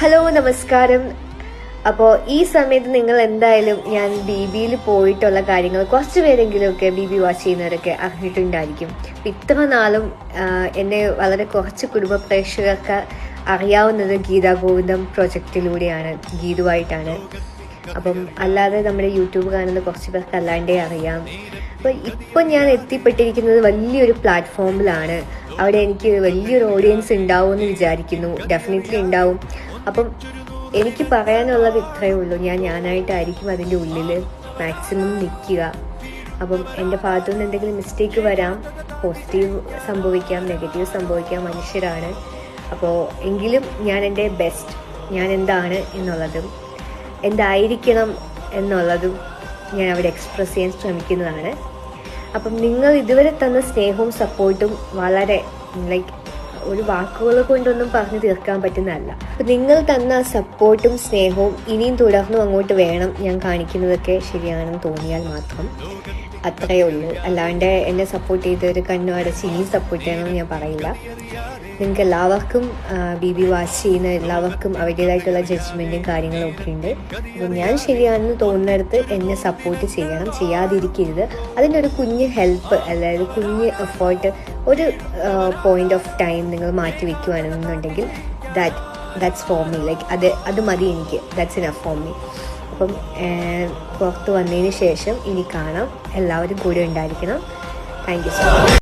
Hello നമസ്കാരം. അപ്പോൾ ഈ സമയത്ത് നിങ്ങൾ എന്തായാലും ഞാൻ ബി ബിയിൽ പോയിട്ടുള്ള കാര്യങ്ങൾ കുറച്ച് പേരെങ്കിലുമൊക്കെ ബി ബി വാച്ച് ചെയ്യുന്നവരൊക്കെ അറിഞ്ഞിട്ടുണ്ടായിരിക്കും. ഇത്ര നാളും എന്നെ വളരെ കുറച്ച് കുടുംബ പ്രേക്ഷകർക്ക് അറിയാവുന്നത് ഗീതാ ഗോവിന്ദം പ്രൊജക്റ്റിലൂടെയാണ് ഗീതുവായിട്ടാണ്. അപ്പം അല്ലാതെ നമ്മുടെ യൂട്യൂബ് കാണുന്ന കുറച്ച് പേർക്ക് അല്ലാണ്ടേ അറിയാം. അപ്പോൾ ഇപ്പം ഞാൻ എത്തിപ്പെട്ടിരിക്കുന്നത് വലിയൊരു പ്ലാറ്റ്ഫോമിലാണ്. അവിടെ എനിക്ക് വലിയൊരു ഓഡിയൻസ് ഉണ്ടാവും എന്ന് വിചാരിക്കുന്നു. ഡെഫിനറ്റ്ലി ഉണ്ടാവും. അപ്പം എനിക്ക് പറയാനുള്ളത് ഇത്രയേ ഉള്ളൂ. ഞാൻ ഞാനായിട്ടായിരിക്കും അതിന്റെ ഉള്ളിൽ മാക്സിമം നിൽക്കുക. അപ്പം എന്റെ ഭാഗത്തു നിന്ന് എന്തെങ്കിലും മിസ്റ്റേക്ക് വരാം പോസിറ്റീവ് സംഭവിക്കാം നെഗറ്റീവ് സംഭവിക്കാം മനുഷ്യരാണ്. അപ്പോൾ എങ്കിലും ഞാൻ എന്റെ ബെസ്റ്റ് ഞാൻ എന്താണ് എന്നുള്ളതും എന്തായിരിക്കണം എന്നുള്ളതും ഞാൻ അവിടെ എക്സ്പ്രസ് ചെയ്യാൻ ശ്രമിക്കുന്നതാണ്. അപ്പം നിങ്ങൾ ഇതുവരെ തന്ന സ്നേഹവും സപ്പോർട്ടും വളരെ ലൈക്ക് ഒരു വാക്കുകൾ കൊണ്ടൊന്നും പറഞ്ഞു തീർക്കാൻ പറ്റുന്നതല്ല. അപ്പം നിങ്ങൾ തന്ന സപ്പോർട്ടും സ്നേഹവും ഇനിയും തുടർന്നും അങ്ങോട്ട് വേണം ഞാൻ കാണിക്കുന്നതൊക്കെ ശരിയാണെന്ന് തോന്നിയാൽ മാത്രം. അത്രയേ ഉള്ളൂ. അല്ലാണ്ട് എന്നെ സപ്പോർട്ട് ചെയ്തവർ കണ്ണു അടച്ച് ഇനിയും സപ്പോർട്ട് ചെയ്യണമെന്ന് ഞാൻ പറയില്ല. നിങ്ങൾക്ക് എല്ലാവർക്കും ബി ബി വാച്ച് ചെയ്യുന്ന എല്ലാവർക്കും അവരുടേതായിട്ടുള്ള ജഡ്ജ്മെന്റും കാര്യങ്ങളും ഒക്കെ ഉണ്ട്. അപ്പോൾ ഞാൻ ശരിയാണെന്ന് തോന്നുന്നിടത്ത് എന്നെ സപ്പോർട്ട് ചെയ്യണം. ചെയ്യാതിരിക്കരുത്. അതിന്റെ ഒരു കുഞ്ഞ് ഹെൽപ്പ് അതായത് കുഞ്ഞ് എഫേർട്ട് ഒരു പോയിന്റ് ഓഫ് ടൈം നിങ്ങൾ മാറ്റി വെക്കുവാണെന്നുണ്ടെങ്കിൽ that that's for me like അത് അത് മതി എനിക്ക്. ദാറ്റ്സ് ഇനഫ് ഫോർ മീ അപ്പം പുറത്ത് വന്നതിന് ശേഷം ഇനി കാണാം. എല്ലാവരും കൂടെ ഉണ്ടായിരിക്കണം. Thank you so much